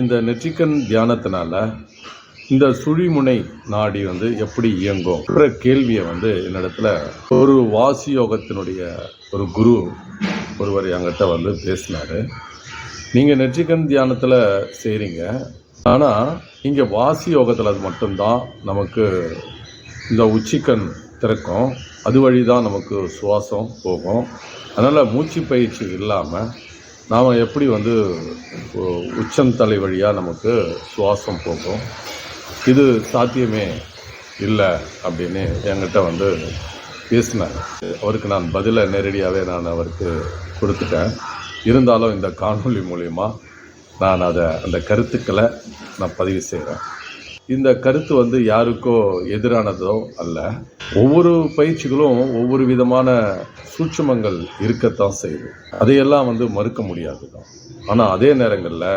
இந்த நெற்றிக்கண் தியானத்தினால இந்த சுழிமுனை நாடி வந்து எப்படி இயங்கும் என்ற கேள்வியை வந்து என்னிடத்துல ஒரு வாசி யோகத்தினுடைய ஒரு குரு ஒருவர் என்கிட்ட வந்து பேசினாரு. நீங்கள் நெற்றிக்கண் தியானத்தில் செய்கிறீங்க ஆனால் இங்கே வாசி யோகத்தில் அது மட்டும்தான் நமக்கு இந்த உச்சிக்கண் திறக்கும். அது வழி தான் நமக்கு சுவாசம் போகும். அதனால் மூச்சு பயிற்சி இல்லாமல் நாம் எப்படி வந்து உச்சந்தலை வழியாக நமக்கு சுவாசம் போகும்? இது சாத்தியமே இல்லை அப்படின்னு என்கிட்ட வந்து பேசினார். அவருக்கு நான் பதிலை நேரடியாகவே நான் அவருக்கு கொடுத்துட்டேன். இருந்தாலும் இந்த காணொலி மூலிமா நான் அதை அந்த கருத்துக்களை நான் பதிவு செய்கிறேன் இந்த கருத்து வந்து யாருக்கோ எதிரானதோ அல்ல. ஒவ்வொரு பயிற்சிகளும் ஒவ்வொரு விதமான சூட்சுமங்கள் இருக்கத்தான் செய்யுது. அதையெல்லாம் வந்து மறுக்க முடியாது. தான் ஆனால் அதே நேரங்களில்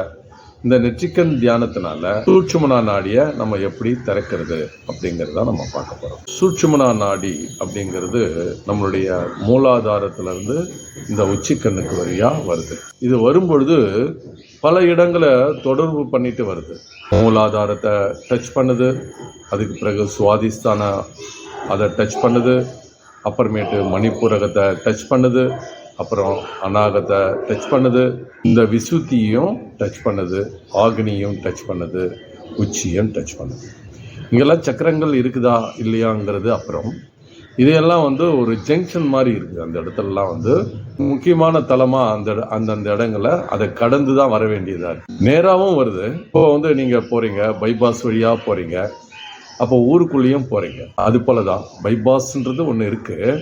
இந்த நெற்றிக்கண் தியானத்தினால சூட்சுமனா நாடியை நம்ம எப்படி திறக்கிறது அப்படிங்கிறத நம்ம பார்க்க போகிறோம் சூட்சுமனா நாடி அப்படிங்கிறது நம்மளுடைய மூலாதாரத்திலிருந்து இந்த உச்சிக்கண்ணுக்கு வழியாக வருது. இது வரும்பொழுது பல இடங்களை தொடர்பு பண்ணிட்டு வருது. மூலாதாரத்தை டச் பண்ணுது. அதுக்கு பிறகு சுவாதிஸ்தான அதை டச் பண்ணுது. அப்புறமேட்டு மணிப்பூரகத்தை டச் பண்ணுது. அப்புறம் அநாகத்தை டச் பண்ணுது. இந்த விசுத்தியும் டச் பண்ணுது. ஆக்னியும் டச் பண்ணுது. உச்சியும் டச் பண்ணுது. இங்கெல்லாம் சக்கரங்கள் இருக்குதா இல்லையாங்கிறது அப்புறம். இதையெல்லாம் வந்து ஒரு ஜங்ஷன் மாதிரி இருக்குது அந்த இடத்துலலாம் வந்து முக்கியமான தலமாக அந்த அந்தந்த இடங்களை அதை கடந்து தான் வர வேண்டியதாக இருக்கு. நேராகவும் வருது. இப்போ வந்து நீங்கள் போகிறீங்க பைபாஸ் வழியாக போகிறீங்க அப்போ ஊருக்குள்ளேயும் போகிறீங்க அது போல தான் பைபாஸ்ன்றது ஒன்று இருக்குது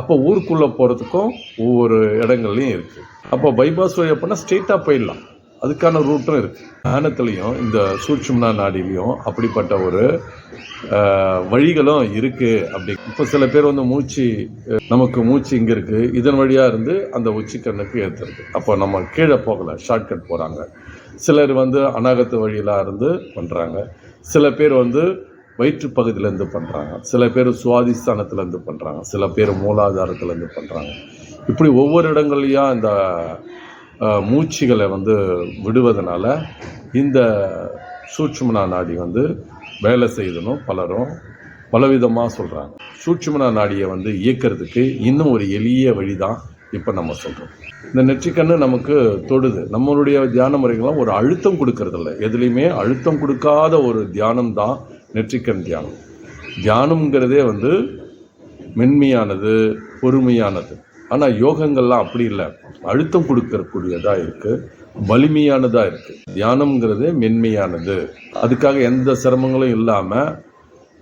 அப்போ ஊருக்குள்ளே போகிறதுக்கும் ஒவ்வொரு இடங்கள்லையும் இருக்குது அப்போ பைபாஸ் வழியாக போனால் ஸ்ட்ரெயிட்டாக போயிடலாம். அதுக்கான ரூட்டும் இருக்குது ஞானத்துலேயும் இந்த சூட்சுமனா நாடிலையும் அப்படிப்பட்ட ஒரு வழிகளும் இருக்குது அப்படி. இப்போ சில பேர் வந்து மூச்சு நமக்கு மூச்சு இங்கே இருக்குது இதன் வழியாக இருந்து அந்த உச்சிக்கண்ணுக்கு ஏற்றுறது அப்போ நம்ம கீழே போகலை ஷார்ட்கட் போகிறாங்க சிலர் வந்து அநாகத்து வழியில இருந்து பண்ணுறாங்க சில பேர் வந்து வயிற்று பகுதியிலேருந்து பண்ணுறாங்க சில பேர் சுவாதிஸ்தானத்துலேருந்து பண்ணுறாங்க சில பேர் மூலாதாரத்துலேருந்து பண்ணுறாங்க இப்படி ஒவ்வொரு இடங்கள்லையும் இந்த மூச்சுகளை வந்து விடுவதனால இந்த சூட்சுமனா நாடி வந்து வேலை செய்தனும் பலரும் பலவிதமாக சொல்கிறாங்க சூட்சுமனா நாடியை வந்து இயக்கிறதுக்கு இன்னும் ஒரு எளிய வழி தான் இப்போ நம்ம சொல்கிறோம் இந்த நெற்றிக்கண்ணு நமக்கு தொடுது. நம்மளுடைய தியான முறைகள்லாம் ஒரு அழுத்தம் கொடுக்கறதில்ல. எதுலேயுமே அழுத்தம் கொடுக்காத ஒரு தியானம் தான் நெற்றிக்கண் தியானம். தியானம்ங்கிறதே வந்து மென்மையானது பொறுமையானது. ஆனால் யோகங்கள்லாம் அப்படி இல்லை. அழுத்தம் கொடுக்கக்கூடியதாக இருக்குது வலிமையானதாக இருக்குது தியானம்ங்கிறது மென்மையானது. அதுக்காக எந்த சிரமங்களும் இல்லாமல்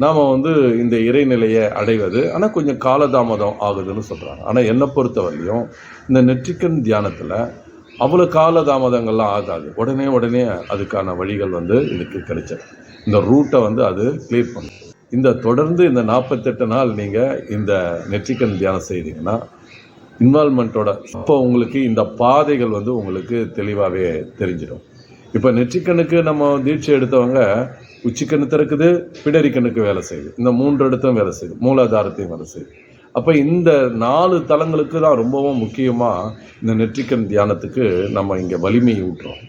நாம் வந்து இந்த இறைநிலையை அடைவது ஆனால் கொஞ்சம் காலதாமதம் ஆகுதுன்னு சொல்கிறாங்க ஆனால் என்னை பொறுத்தவரையும் இந்த நெற்றிக்கண் தியானத்தில் அவ்வளோ காலதாமதங்கள்லாம் ஆகாது. உடனே உடனே அதுக்கான வழிகள் வந்து இதுக்கு கிடைச்சது இந்த ரூட்டை வந்து அது கிளியர் பண்ணும். இந்த தொடர்ந்து இந்த நாற்பத்தெட்டு நாள் நீங்கள் இந்த நெற்றிக்கண் தியானம் செய்தீங்கன்னா இன்வால்மெண்ட்டோட இப்போ உங்களுக்கு இந்த பாதைகள் வந்து உங்களுக்கு தெளிவாகவே தெரிஞ்சிடும். இப்போ நெற்றிக்கண்ணுக்கு நம்ம தீட்சை எடுத்தவங்க உச்சிக்கண்ணு திறக்குது பிடரிக்கண்ணுக்கு வேலை செய்யுது. இந்த மூன்று இடத்தும் வேலை செய்யுது. மூலாதாரத்தையும் வேலை செய்யுது. அப்போ இந்த நாலு தலங்களுக்கு தான் ரொம்பவும் முக்கியமாக இந்த நெற்றிக்கண் தியானத்துக்கு நம்ம இங்கே வலிமையை ஊட்டுறோம்.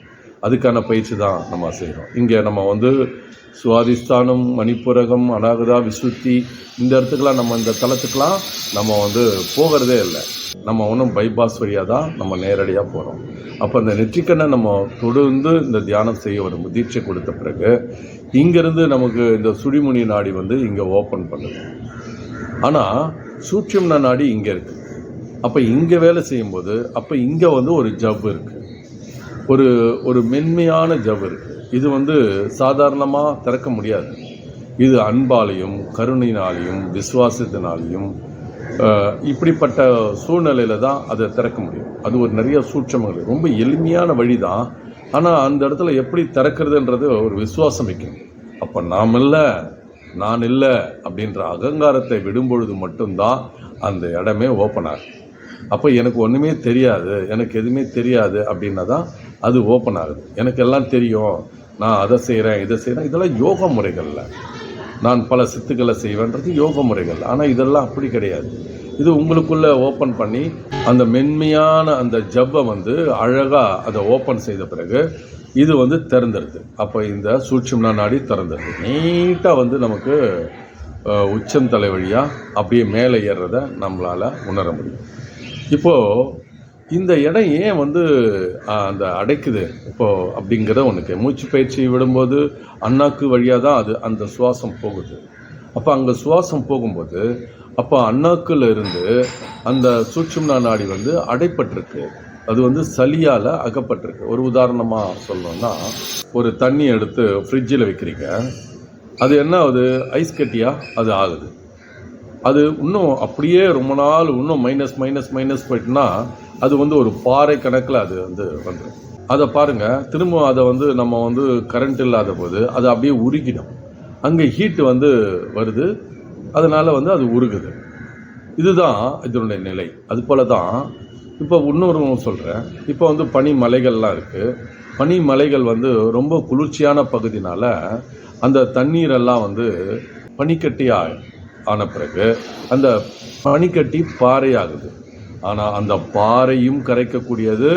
அதுக்கான பயிற்சி தான் நம்ம செய்கிறோம் இங்கே நம்ம வந்து சுவாதிஸ்தானம் மணிப்புரகம் அனாகதா விசுத்தி இந்த இடத்துக்கெலாம் நம்ம இந்த தலத்துக்கெலாம் நம்ம வந்து போகிறதே இல்லை. நம்ம ஒன்றும் பைபாஸ் வழியாக தான் நம்ம நேரடியாக போகிறோம் அப்போ இந்த நெற்றிக்கண்ணை நம்ம தொடர்ந்து இந்த தியானம் செய்ய ஒரு முதிர்ச்சி கொடுத்த பிறகு இங்கேருந்து நமக்கு இந்த சுழிமுனி நாடி வந்து இங்கே ஓப்பன் பண்ணுது. ஆனால் சூட்சும்ன நாடி இங்கே இருக்குது அப்போ இங்கே வேலை செய்யும்போது அப்போ இங்கே வந்து ஒரு ஜவ் இருக்குது ஒரு ஒரு மென்மையான ஜவ் இருக்குது இது வந்து சாதாரணமாக திறக்க முடியாது. இது அன்பாலையும் கருணையினாலையும் விசுவாசத்தினாலையும் இப்படிப்பட்ட சூழ்நிலையில தான் அதை திறக்க முடியும். அது ஒரு நிறைய சூட்சமங்கள். ரொம்ப எளிமையான வழி தான் ஆனால் அந்த இடத்துல எப்படி திறக்கிறதுன்றது ஒரு விசுவாசம் வைக்கும் அப்போ நாம் இல்லை நான் இல்லை அப்படின்ற அகங்காரத்தை விடும்பொழுது மட்டும்தான் அந்த இடமே ஓப்பன் ஆகும். அப்போ எனக்கு ஒன்றுமே தெரியாது எனக்கு எதுவுமே தெரியாது அப்படின்னா தான் அது ஓப்பன் ஆகுது. எனக்கு எல்லாம் தெரியும். நான் அதை செய்கிறேன் இதை செய்கிறேன் இதெல்லாம் யோகா முறைகளில். நான் பல சித்துக்களை செய்வேன்றது யோக முறைகள். ஆனால் இதெல்லாம் அப்படி கிடையாது. இது உங்களுக்குள்ளே ஓப்பன் பண்ணி அந்த மென்மையான அந்த ஜவ்வை வந்து அழகாக அதை ஓப்பன் செய்த பிறகு இது வந்து திறந்துடுது அப்போ இந்த சூட்சும நாடி திறந்துடுது நீட்டாக வந்து நமக்கு உச்சந்தலை வழியாக அப்படியே மேலே ஏறுறத நம்மளால் உணர முடியும். இப்போது இந்த இடம் ஏன் வந்து அந்த அடைக்குது? இப்போ அப்படிங்கிறத ஒன்றுக்கு மூச்சு பயிற்சி விடும்போது அண்ணாக்கு வழியாக தான் அது அந்த சுவாசம் போகுது. அப்போ அங்கே சுவாசம் போகும்போது அப்போ அண்ணாக்கில் இருந்து அந்த சூட்சும நாடி வந்து அடைப்பட்டிருக்கு. அது வந்து சளியால் அகப்பட்டிருக்கு. ஒரு உதாரணமாக சொல்லணும்னா ஒரு தண்ணி எடுத்து ஃப்ரிட்ஜில் வைக்கிறீங்க. அது என்ன ஆகுது? ஐஸ் கட்டியாக அது ஆகுது. அது இன்னும் அப்படியே ரொம்ப நாள் இன்னும் மைனஸ் மைனஸ் மைனஸ் போயிட்டுனா அது வந்து ஒரு பாறை கணக்கில் அது வந்து வந்துடும் அதை பாருங்கள் திரும்ப அதை வந்து நம்ம வந்து கரண்ட் இல்லாத போது அது அப்படியே உருகிடும். அங்கே ஹீட்டு வந்து வருது அதனால் வந்து அது உருகுது. இதுதான் இதனுடைய நிலை. அது போல தான் இப்போ இன்னொரு சொல்கிறேன் இப்போ வந்து பனி மலைகள்லாம் இருக்குது பனி மலைகள் வந்து ரொம்ப குளிர்ச்சியான பகுதினால் அந்த தண்ணீரெல்லாம் வந்து பனிக்கட்டியாக ஆன பிறகு அந்த பனிக்கட்டி பாறையாகுது. ஆனால் அந்த பாறையும் கரைக்கக்கூடியது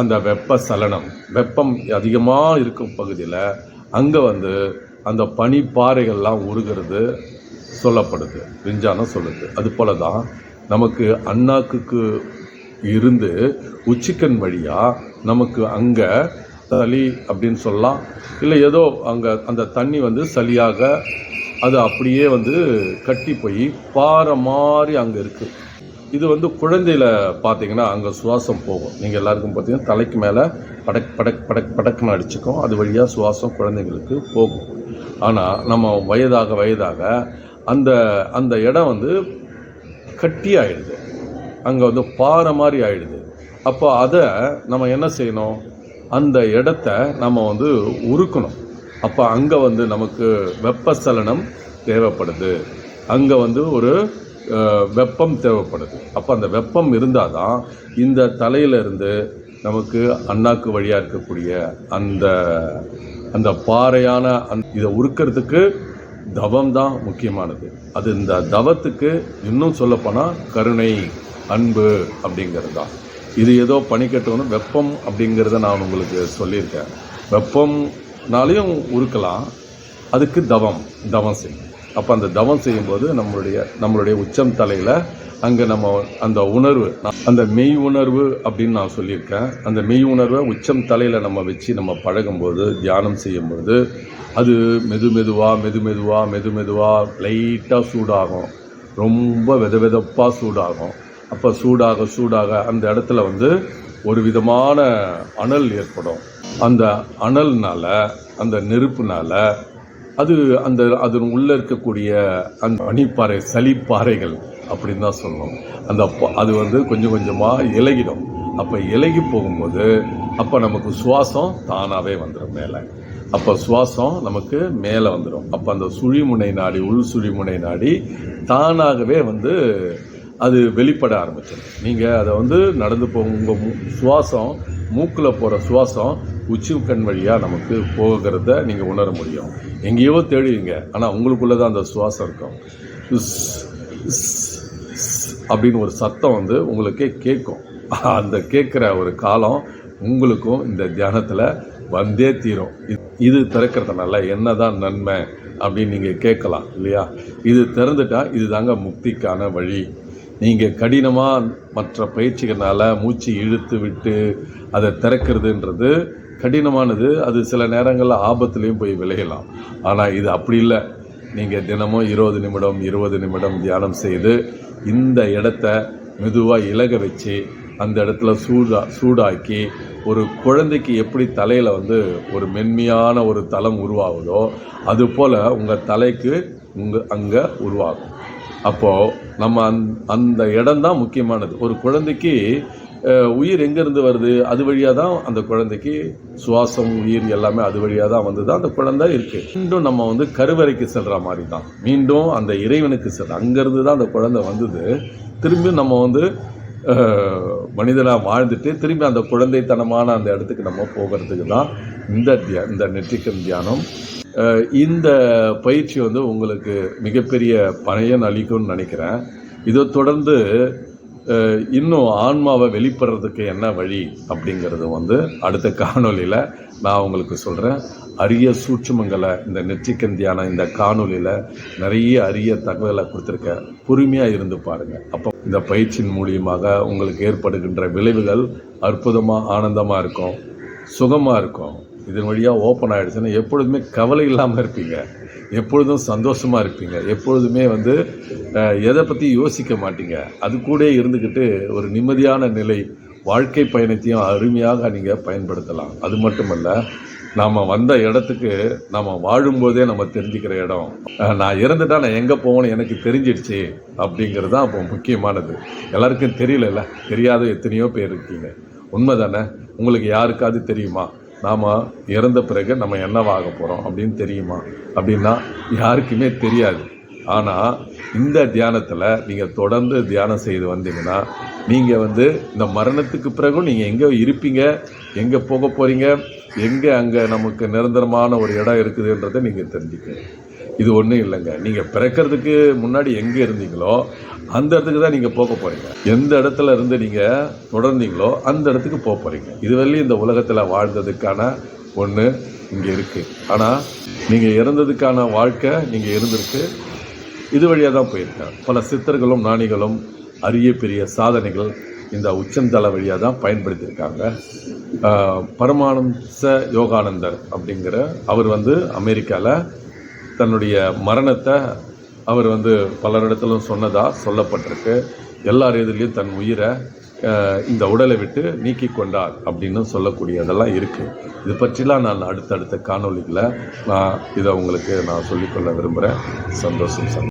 அந்த வெப்ப சலனம். வெப்பம் அதிகமாக இருக்கும் பகுதியில் அங்கே வந்து அந்த பனி பாறைகள்லாம் உருகிறது சொல்லப்படுது. விஞ்ஞானம் சொல்லுது. அது போல தான் நமக்கு அண்ணாக்குக்கு இருந்து உச்சிக்கன் வழியாக நமக்கு அங்கே சளி அப்படின்னு சொல்லலாம். இல்லை ஏதோ அங்கே அந்த தண்ணி வந்து சளியாக அது அப்படியே வந்து கட்டி போய் பாறை மாதிரி அங்கே இருக்குது இது வந்து குழந்தையில் பார்த்தீங்கன்னா அங்கே சுவாசம் போகும். நீங்கள் எல்லாருக்கும் பார்த்தீங்கன்னா தலைக்கு மேலே படக் படக் படக் படக்குன்னு அடிச்சுக்கும். அது வழியாக சுவாசம் குழந்தைங்களுக்கு போகும். ஆனால் நம்ம வயதாக வயதாக அந்த அந்த இடம் வந்து கட்டி ஆயிடுது. அங்கே வந்து பாறை மாதிரி ஆயிடுது. அப்போ அதை நம்ம என்ன செய்யணும்? அந்த இடத்த நம்ம வந்து உருக்கணும். அப்போ அங்கே வந்து நமக்கு வெப்பசலனம் தேவைப்படுது. அங்கே வந்து ஒரு வெப்பம் தேவைப்படுது. அப்போ அந்த வெப்பம் இருந்தால் தான் இந்த தலையிலிருந்து நமக்கு அண்ணாக்கு வழியாக இருக்கக்கூடிய அந்த அந்த பாறையான அந் இதை உருக்கிறதுக்கு தவம் தான் முக்கியமானது. அது இந்த தவத்துக்கு இன்னும் சொல்லப்போனால் கருணை அன்பு அப்படிங்கிறது தான். இது ஏதோ பனிக்கட்டணும் வெப்பம் அப்படிங்கிறத நான் உங்களுக்கு சொல்லியிருக்கேன். வெப்பம்னாலையும் உருக்கலாம். அதுக்கு தவம் தவம் செய்யும். அப்போ அந்த தவம் செய்யும்போது நம்மளுடைய நம்மளுடைய உச்சம் தலையில் அங்கே நம்ம அந்த உணர்வு அந்த மெய் உணர்வு அப்படின்னு நான் சொல்லியிருக்கேன். அந்த மெய் உணர்வை உச்சம் தலையில் நம்ம வச்சு நம்ம பழகும்போது தியானம் செய்யும்போது அது மெது மெதுவாக மெது மெதுவாக மெது மெதுவாக லைட்டாக சூடாகும். ரொம்ப வெத வெதப்பாக சூடாகும். அப்போ சூடாக சூடாக அந்த இடத்துல வந்து ஒரு விதமான அனல் ஏற்படும். அந்த அனல்னால் அந்த நெருப்புனால் அது அந்த அதன் உள்ளே இருக்கக்கூடிய அந்த பனிப்பாறை சளிப்பாறைகள் அப்படின்னு தான் சொல்லணும் அந்த அது வந்து கொஞ்சம் கொஞ்சமாக இலகிடும். அப்போ இலகி போகும்போது அப்போ நமக்கு சுவாசம் தானாகவே வந்துடும் மேலே. அப்போ சுவாசம் நமக்கு மேலே வந்துடும் அப்போ அந்த சுழிமுனை நாடி உள் சுழிமுனை நாடி தானாகவே வந்து அது வெளிப்பட ஆரம்பிச்சிடும். நீங்கள் அதை வந்து நடந்து போகும் உங்கள் மூ சுவாசம் மூக்கில் போகிற சுவாசம் உச்சி கண் வழியாக நமக்கு போகிறத நீங்கள் உணர முடியும். எங்கேயோ தேடுவீங்க. ஆனால் உங்களுக்குள்ளே தான் அந்த சுவாசம் இருக்கும். அப்படின்னு ஒரு சத்தம் வந்து உங்களுக்கே கேட்கும். அந்த கேட்குற ஒரு காலம் உங்களுக்கும் இந்த தியானத்தில் வந்தே தீரும். இது- இது திறக்கிறதுனால என்னதான் நன்மை அப்படின்னு நீங்கள் கேட்கலாம் இல்லையா? இது திறந்துட்டா இதுதாங்க முக்திக்கான வழி. நீங்கள் கடினமாக மற்ற பயிற்சிகளால் மூச்சு இழுத்து விட்டு அதை திறக்கிறதுன்றது கடினமானது. அது சில நேரங்களில் ஆபத்துலேயும் போய் விளையலாம். ஆனால் இது அப்படி இல்லை. நீங்கள் தினமும் இருபது நிமிடம் இருபது நிமிடம் தியானம் செய்து இந்த இடத்த மெதுவாக இலக வச்சு அந்த இடத்துல சூடா சூடாக்கி ஒரு குழந்தைக்கு எப்படி தலையில் வந்து ஒரு மென்மையான ஒரு தலம் உருவாகுதோ அதுபோல் உங்கள் தலைக்கு உங்கள் அங்கே உருவாகும். அப்போது நம்ம அந் அந்த இடம் தான் முக்கியமானது. ஒரு குழந்தைக்கு உயிர் எங்கேருந்து வருது? அது வழியாக தான் அந்த குழந்தைக்கு சுவாசம் உயிர் எல்லாமே அது வழியாக தான் வந்து தான் அந்த குழந்தை இருக்குது மீண்டும் நம்ம வந்து கருவறைக்கு செல்கிற மாதிரி தான் மீண்டும் அந்த இறைவனுக்கு செல்ற அங்கேருந்து தான் அந்த குழந்தை வந்தது. திரும்பி நம்ம வந்து மனிதனாக வாழ்ந்துட்டு திரும்பி அந்த குழந்தைத்தனமான அந்த இடத்துக்கு நம்ம போகிறதுக்கு தான் இந்த தியா இந்த நெற்றிக்கண் தியானம். இந்த பயிற்சி வந்து உங்களுக்கு மிகப்பெரிய பயன் அளிக்கும்னு நினைக்கிறேன். இதை தொடர்ந்து இன்னும் ஆன்மாவை வெளிப்படுறதுக்கு என்ன வழி அப்படிங்கிறது வந்து அடுத்த காணொளியில் நான் உங்களுக்கு சொல்கிறேன் அரிய சூட்சுமங்களை இந்த நெற்றிக்கன் தியானம் இந்த காணொளியில் நிறைய அரிய தகவலை கொடுத்துருக்கேன் பொறுமையாக இருந்து பாருங்கள் அப்போ இந்த பயிற்சியின் மூலியமாக உங்களுக்கு ஏற்படுகின்ற விளைவுகள் அற்புதமாக ஆனந்தமாக இருக்கும். சுகமாக இருக்கும். இதன் வழியாக ஓப்பன் ஆகிடுச்சுன்னா எப்பொழுதுமே கவலை இல்லாமல் இருப்பீங்க. எப்பொழுதும் சந்தோஷமாக இருப்பீங்க. எப்பொழுதுமே வந்து எதை பற்றி யோசிக்க மாட்டீங்க. அது கூட இருந்துக்கிட்டு ஒரு நிம்மதியான நிலை வாழ்க்கை பயணத்தையும் அருமையாக நீங்கள் பயன்படுத்தலாம். அது மட்டுமல்ல நாம் வந்த இடத்துக்கு நம்ம வாழும்போதே நம்ம தெரிஞ்சுக்கிற இடம். நான் இறந்துட்டா நான் எங்கே போகணும் எனக்கு தெரிஞ்சிடுச்சு அப்படிங்கிறது தான் அப்போ முக்கியமானது. எல்லாருக்கும் தெரியலல்ல? தெரியாத எத்தனையோ பேர் இருக்கீங்க. உண்மை தானே? உங்களுக்கு யாருக்காவது தெரியுமா? நாம் இறந்த பிறகு நம்ம என்னவாக போகிறோம் அப்படின்னு தெரியுமா? அப்படின்னா யாருக்குமே தெரியாது. ஆனால் இந்த தியானத்தில் நீங்கள் தொடர்ந்து தியானம் செய்து வந்தீங்கன்னா நீங்கள் வந்து இந்த மரணத்துக்கு பிறகும் நீங்கள் எங்கே இருப்பீங்க? எங்கே போக போகிறீங்க எங்கே அங்கே நமக்கு நிரந்தரமான ஒரு இடம் இருக்குதுன்றதை நீங்கள் தெரிஞ்சுக்கணும். இது ஒன்றும் இல்லைங்க. நீங்கள் பிறக்கிறதுக்கு முன்னாடி எங்கே இருந்தீங்களோ அந்த இடத்துக்கு தான் நீங்கள் போக போகிறீங்க எந்த இடத்துல இருந்து நீங்கள் தொடர்ந்தீங்களோ அந்த இடத்துக்கு போக போகிறீங்க இதுவரையிலும் இந்த உலகத்தில் வாழ்ந்ததுக்கான ஒன்று இங்கே இருக்குது ஆனால் நீங்கள் இறந்ததுக்கான வாழ்க்கை நீங்கள் இருந்திருக்கு. இது வழியாக தான் போயிருக்கேன். பல சித்தர்களும் நாணிகளும் அரிய பெரிய சாதனைகள் இந்த உச்சந்தலை வழியாக தான் பயன்படுத்தியிருக்காங்க. பரமானந்த யோகானந்தர் அப்படிங்கிற அவர் வந்து அமெரிக்காவில் தன்னுடைய மரணத்தை அவர் வந்து பலரிடத்திலும் சொன்னதாக சொல்லப்பட்டிருக்கு. எல்லார் இதுலேயும் தன் உயிரை இந்த உடலை விட்டு நீக்கி கொண்டார் அப்படின்னு சொல்லக்கூடியதெல்லாம் இருக்குது இது பற்றிலாம் நான் அடுத்தடுத்த காணொளிகளை நான் இதை உங்களுக்கு நான் சொல்லிக்கொள்ள விரும்புகிறேன் சந்தோஷம் சந்தோஷம்.